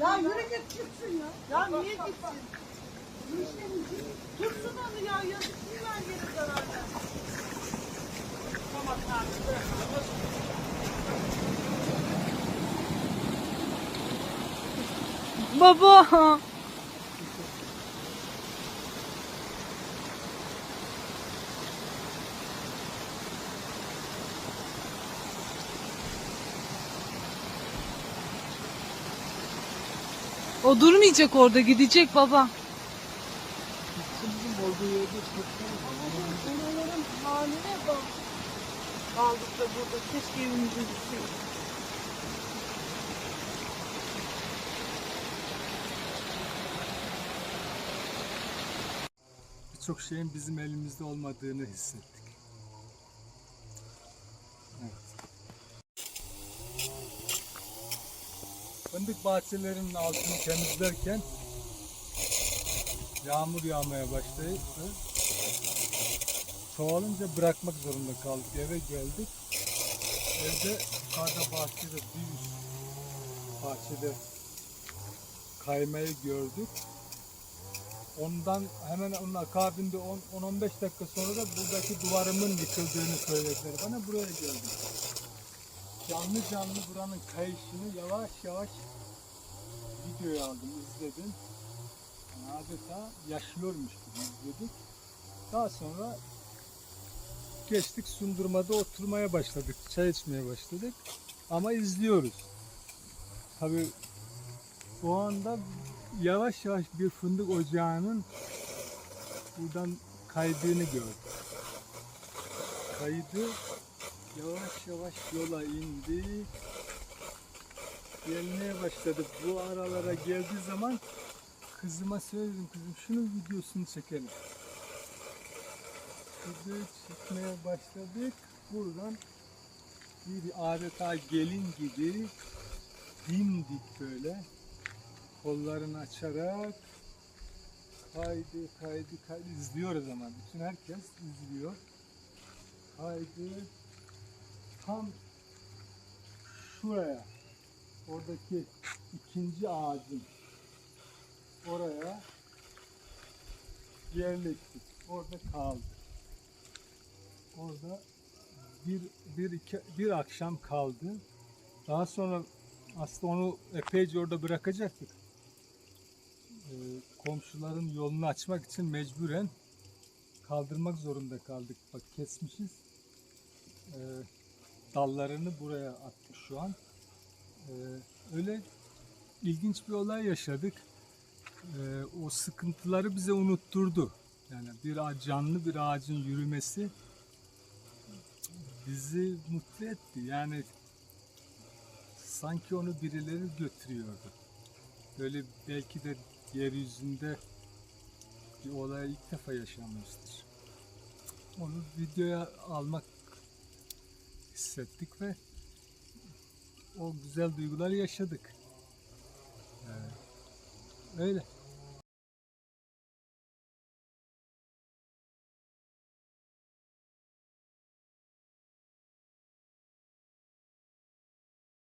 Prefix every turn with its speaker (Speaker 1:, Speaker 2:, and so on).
Speaker 1: Ya yürü git çıksın ya.
Speaker 2: Ya niye gitsin? Tutsun onu ya yazıklıyorlar geri zararla.
Speaker 3: Baba. O durmayacak orada gidecek baba.
Speaker 2: Oraların haline bak. Kaldık da burada keşke evimize gitseydik.
Speaker 4: birçok şeyin bizim elimizde olmadığını hissettik. Fındık bahçelerinin altını temizlerken yağmur yağmaya başladı. Çoğalınca bırakmak zorunda kaldık. Eve geldik. Evde yukarıda bahçede bir bahçede kaymayı gördük. Ondan hemen onun akabinde 10-15 dakika sonra da buradaki duvarımın yıkıldığını söylediler. Bana buraya geldim. Canlı canlı buranın kayışını yavaş yavaş videoya aldım, izledim. Yani adeta yaşıyormuş gibi izledik. Daha sonra geçtik sundurmada oturmaya başladık, çay içmeye başladık. Ama izliyoruz. Tabii o anda yavaş yavaş bir fındık ocağının buradan kaydığını gördüm. Kaydı yavaş yavaş yola indi. Gelmeye başladı. Bu aralara geldiği zaman kızıma söyledim kızım şunun videosunu çekelim. Videoyu çekmeye başladık. Buradan bir adeta gelin gibi dimdik böyle kollarını açarak kaydı kaydı kaydı izliyoruz ama bütün herkes izliyor. Kaydı tam şuraya oradaki ikinci ağacın oraya yerleştik. Orada kaldı. Orada bir, bir, iki, bir akşam kaldı. Daha sonra aslında onu epeyce orada bırakacaktık. Ee, komşuların yolunu açmak için mecburen kaldırmak zorunda kaldık. Bak kesmişiz. Ee, dallarını buraya attık şu an. Ee, öyle ilginç bir olay yaşadık. Ee, o sıkıntıları bize unutturdu. Yani bir canlı bir ağacın yürümesi bizi mutlu etti. Yani sanki onu birileri götürüyordu. Böyle belki de yeryüzünde bir olay ilk defa yaşanmıştır. Onu videoya almak hissettik ve o güzel duyguları yaşadık. Ee, öyle.